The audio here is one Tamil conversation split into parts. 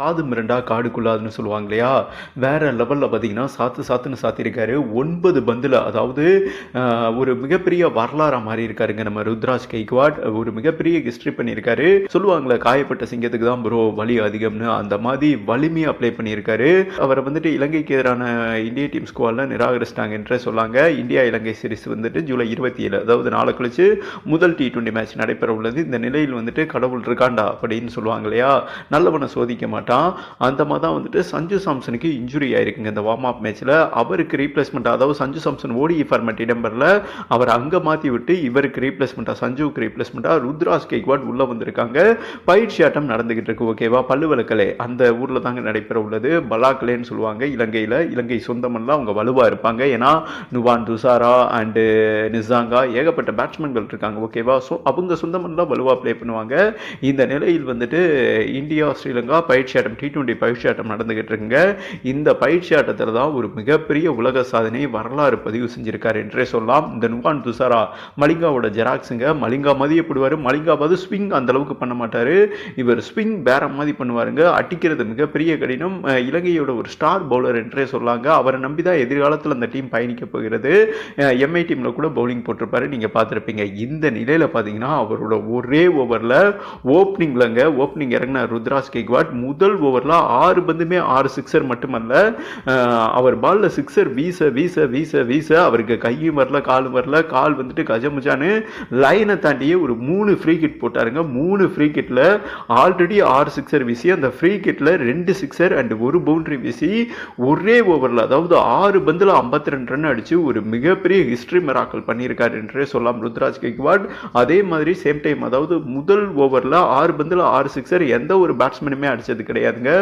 சாது மிரண்டா காடு குள்ளாதுன்னு சொல்லுவாங்க இல்லையா வேறு லெவலில் பார்த்தீங்கன்னா சாத்து சாத்துன்னு சாத்தியிருக்காரு ஒன்பது பந்தில் அதாவது ஒரு மிகப்பெரிய வரலாறாக மாறி இருக்காருங்க நம்ம ருத்ராஜ் கைக்வாட் ஒரு மிகப்பெரிய ஹிஸ்ட்ரி பண்ணியிருக்காரு சொல்லுவாங்களே காயப்பட்ட சிங்கத்துக்கு தான் ப்ரோ வலி அதிகம்னு. அந்த மாதிரி வலிமையாக அப்ளை பண்ணியிருக்காரு அவரை வந்துட்டு இலங்கைக்கு எதிரான இந்திய டீம் ஸ்குவாடில் நிராகரிச்சிட்டாங்கன்ற சொல்லாங்க. இந்தியா இலங்கை சீரிஸ் வந்துட்டு ஜூலை இருபத்தி ஏழு அதாவது நாளை கழிச்சு முதல் டி டுவெண்ட்டி மேட்ச் நடைபெற உள்ளது இந்த நிலையில் வந்துட்டு கடவுள் இருக்காண்டா அப்படின்னு சொல்லுவாங்க இல்லையா நல்லவனை சோதிக்க மாட்டான். அந்த மாதிரி தான் வந்துட்டு சஞ்சு சாம்சனுக்கு இன்ஜுரி ஆயிருக்குங்க. இந்த வார்ம் அப் மேட்ச்சில் அவருக்கு ரீப்ளேஸ்மெண்ட் அதாவது சஞ்சு சாம்சன் ஓடி ஃபார்மேட் இடம்பரில் அவர் அங்கே மாற்றி விட்டு இவருக்கு ரீப்ளேஸ்மெண்ட்டாக சஞ்சுவுக்கு ரீப்ளேஸ்மெண்ட்டாக ருத்ராஸ் கேக்வாட் உள்ளே வந்திருக்காங்க. பயிற்சி ஆட்டம் நடந்துகிட்டு இருக்கு ஓகேவா பல்லுவலக்கலை. அந்த ஊரில் தாங்க நடைபெற உள்ளது. பலாக்கலேன்னு சொல்லுவாங்க. இலங்கையில் இலங்கை சொந்தமெல்லாம் அவங்க வலுவாக இருப்பாங்க. ஏன்னா நுவான் துசாரா அண்டு நிசாங்கா ஏகப்பட்ட பேட்ஸ்மேன்கள் இருக்காங்க ஓகேவா ஸோ அவங்க சொந்தமெல்லாம் வலுவாக ப்ளே பண்ணுவாங்க. இந்த நிலையில் வந்துட்டு இந்தியா ஸ்ரீலங்கா பயிற்சி ஆட்டம் டி டுவெண்ட்டி பயிற்சி ஆட்டம் நடந்துகிட்டு இருக்குங்க இந்த பயிற்சி ஆட்டத்தில் தான் ஒரு மிகப்பெரிய உலக சாதனை வரலாறு பதிவு செஞ்சிருக்கார் என்றே சொல்லலாம். இந்த நுவான் துசாரா மலிங்காவோட ஜெராக்ஸுங்க. மலிங்கா மதியப்படுவார். மலிங்காவது ஸ்விங் அந்த அளவுக்கு பண்ண மாட்டார். இவர் ஸ்விங் வேற மாதிரி பண்ணுவாருங்க. அடிக்கிறது மிகப்பெரிய கடினம். இலங்கையோட ஒரு ஸ்டார் பவுலர் என்றே சொல்லாங்க. அவரை நம்பி தான் எதிர்காலத்தில் அந்த டீம் பயணிக்க போகிறது. எம்ஐ டீமில் கூட பவுலிங் போட்டிருப்பாரு. நீங்கள் பார்த்துருப்பீங்க. இந்த நிலையில் பார்த்தீங்கன்னா அவரோட ஒரே ஓவரில் ஓப்பனிங்லங்க ஓப்பனிங் இறங்கின ருத்ராஸ் கெக்வாட் முதல் ஓவரில் ஆறு பந்துமே ஆறு சிக்ஸர் மட்டுமல்ல அவர் பாலில் சிக்ஸர் வீச வீச வீச வீச அவருக்கு கையும் வரல காலும் வரல கால் வந்துட்டு கஜமுஜான்னு லைனை தாண்டியே ஒரு மூணு ஃப்ரீ கிட் போட்டாருங்க. மூணு ஃப்ரீ கிட்டில் ஆல்ரெடி ஆறு சிக்ஸர் வீசி அந்த ஃப்ரீ கிட்டில் ரெண்டு சிக்ஸர் அண்ட் ஒரு பவுண்டரி வீசி ஒரே ஓவரில் அதாவது ஆறு பந்தில் ஐம்பத்தி ரெண்டு ரன் அடித்து ஒரு மிகப்பெரிய ஹிஸ்ட்ரி மெராக்கல் பண்ணியிருக்காரு என்றே சொல்லலாம் ருத்ராஜ் கெக்வாட் அதே மாதிரி சேம் டைம் அதாவது முதல் ஓவரில் ஆறு பந்தில் ஆறு சிக்ஸர் எந்த ஒரு பேட்ஸ்மேனுமே அடித்தது கிடையாதுங்க.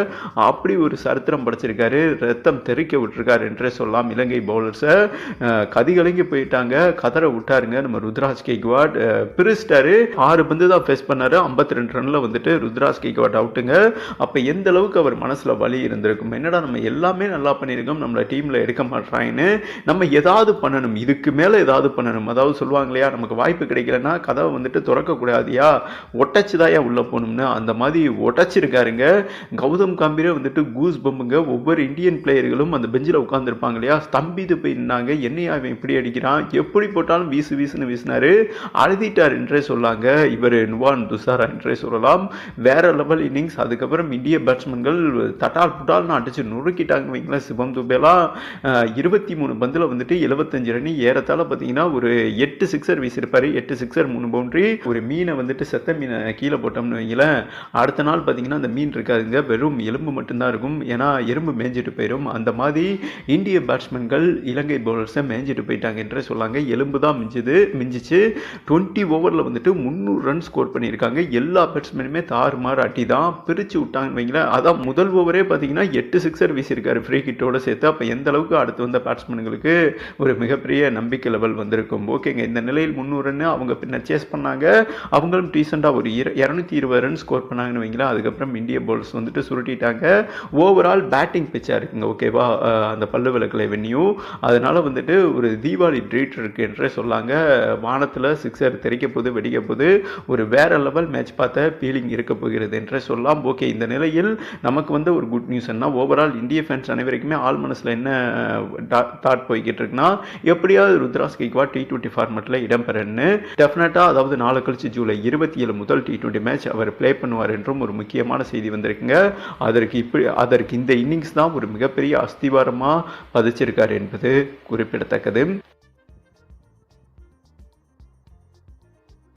அப்படி ஒரு சரித்திரம் படைச்சிருக்காரு. ரத்தம் தெறிக்க விட்டுருக்காரு என்றே சொல்லலாம் இலங்கை பவுலர்ஸை கதிகலங்கி போயிட்டாங்க. கதற விட்டாருங்க நம்ம ருத்ராஜ் கேக்வாட். அஹ், பிரிச்சிட்டாரு. ஆறு பந்து தான் ஃபேஸ் பண்ணார். ஐம்பத்தி ரெண்டு ரனில் வந்துட்டு ருத்ராஜ் கேக்வாட் அவுட்டுங்க அப்போ எந்த அளவுக்கு அவர் மனசில் வலி இருந்திருக்கும்? என்னடா நம்ம எல்லாமே நல்லா பண்ணியிருக்கோம். நம்மளை டீமில் எடுக்க மாட்டாங்கன்னு நம்ம ஏதாவது பண்ணணும். இதுக்கு மேலே ஏதாவது பண்ணணும். அதாவது சொல்லுவாங்க இல்லையா? நமக்கு வாய்ப்பு கிடைக்கலன்னா கதவை வந்துட்டு திறக்கக்கூடாதியா ஒட்டச்சுதாயா உள்ளே போகணும்னு. அந்த மாதிரி ஒட்டச்சிருக்காருங்க. கௌதம் காம்பீரே வந்துட்டு கூஸ் பம்புங்க ஒவ்வொரு இந்தியன் பிளேயர்களும் அந்த பெஞ்சில் உட்காந்துருப்பாங்க இல்லையா? ஸ்தம்பித்து போய் நின்னாங்க. என்னையா அவன் இப்படி அடிக்கிறான்? எப்படி போட்டாலும் வீசு வீசுன்னு வீசினாரு. அழுதிட்டார் என்றே சொல்லாங்க. இவர் நுவான் துசாரா என்றே சொல்லலாம். வேற லெவல் இன்னிங்ஸ் அதுக்கப்புறம் இந்திய பேட்ஸ்மேன்கள் தட்டால் புட்டால்னு அடிச்சு நொறுக்கிட்டாங்க வைங்களேன் சிவம் துபேலாம் இருபத்தி மூணு பந்தில் வந்துட்டு எழுபத்தஞ்சு ரன் ஏறத்தால் பார்த்தீங்கன்னா ஒரு எட்டு சிக்ஸர் வீசியிருப்பார். எட்டு சிக்ஸர் மூணு பவுண்ட்ரி ஒரு மீனை வந்துட்டு செத்த மீனை கீழே போட்டோம்னு வைங்களேன். அடுத்த நாள் பார்த்தீங்கன்னா அந்த மீன் இருக்காது. இருக்காதுங்க வெறும் எலும்பு மட்டும்தான் இருக்கும். ஏன்னா எறும்பு மேய்ஞ்சிட்டு போயிடும் அந்த மாதிரி இந்திய பேட்ஸ்மேன்கள் இலங்கை பவுலர்ஸை மேய்ஞ்சிட்டு போயிட்டாங்க என்று சொல்லாங்க. எலும்பு தான் மிஞ்சுது மிஞ்சிச்சு. டுவெண்ட்டி ஓவரில் வந்துட்டு முந்நூறு ரன் ஸ்கோர் பண்ணியிருக்காங்க. எல்லா பேட்ஸ்மேனுமே தாறுமாறு அட்டி தான் பிரித்து விட்டாங்கன்னு வைங்களேன். அதான் முதல் ஓவரே பார்த்தீங்கன்னா எட்டு சிக்ஸர் வீசியிருக்காரு ஃப்ரீ கிட்டோட சேர்த்து. அப்போ எந்த அளவுக்கு அடுத்து வந்த பேட்ஸ்மேனுங்களுக்கு ஒரு மிகப்பெரிய நம்பிக்கை லெவல் வந்திருக்கும். ஓகேங்க இந்த நிலையில் முந்நூறு ரன் அவங்க பின்ன சேஸ் பண்ணாங்க. அவங்களும் ரீசெண்டாக ஒரு இரநூத்தி இருபது ரன் ஸ்கோர் பண்ணாங்கன்னு வைங்களேன். அதுக்கப்புறம் இந்திய பவுலர்ஸ் வந்துட்டு சுருட்டிட்டாங்க. ஓவரால் பேட்டிங் பிச்சாக இருக்குங்க ஓகேவா அந்த பல்லு விளக்கலை வென்யூ அதனால் வந்துட்டு ஒரு தீபாவளி ட்ரீட் இருக்கு என்றே சொல்லாங்க. வானத்தில் சிக்ஸர் தெரிக்க போது வெடிக்க போது ஒரு வேற லெவல் மேட்ச் பார்த்த ஃபீலிங் இருக்க போகிறது என்றே சொல்லலாம் ஓகே இந்த நிலையில் நமக்கு வந்து ஒரு குட் நியூஸ் என்ன? ஓவரால் இந்திய ஃபேன்ஸ் அனைவருக்குமே ஆள் மனசில் என்ன தாட் போய்கிட்டு இருக்குன்னா எப்படியாவது ருத்ராஸ் கைக்வா டி டுவெண்ட்டி ஃபார்மெட்டில் இடம்பெறன்னு டெஃபினட்டாக அதாவது நாளை கழிச்சு ஜூலை இருபத்தி ஏழு முதல் டி டுவெண்ட்டி மேட்ச் அவர் ப்ளே பண்ணுவார் என்றும் ஒரு முக்கியமான செய்தி வந்திருக்குங்க. அதற்கு இப்படி அதற்கு இந்த இன்னிங்ஸ் தான் ஒரு மிகப்பெரிய அஸ்திவாரமாக பதிச்சிருக்கார் என்பது குறிப்பிடத்தக்கது.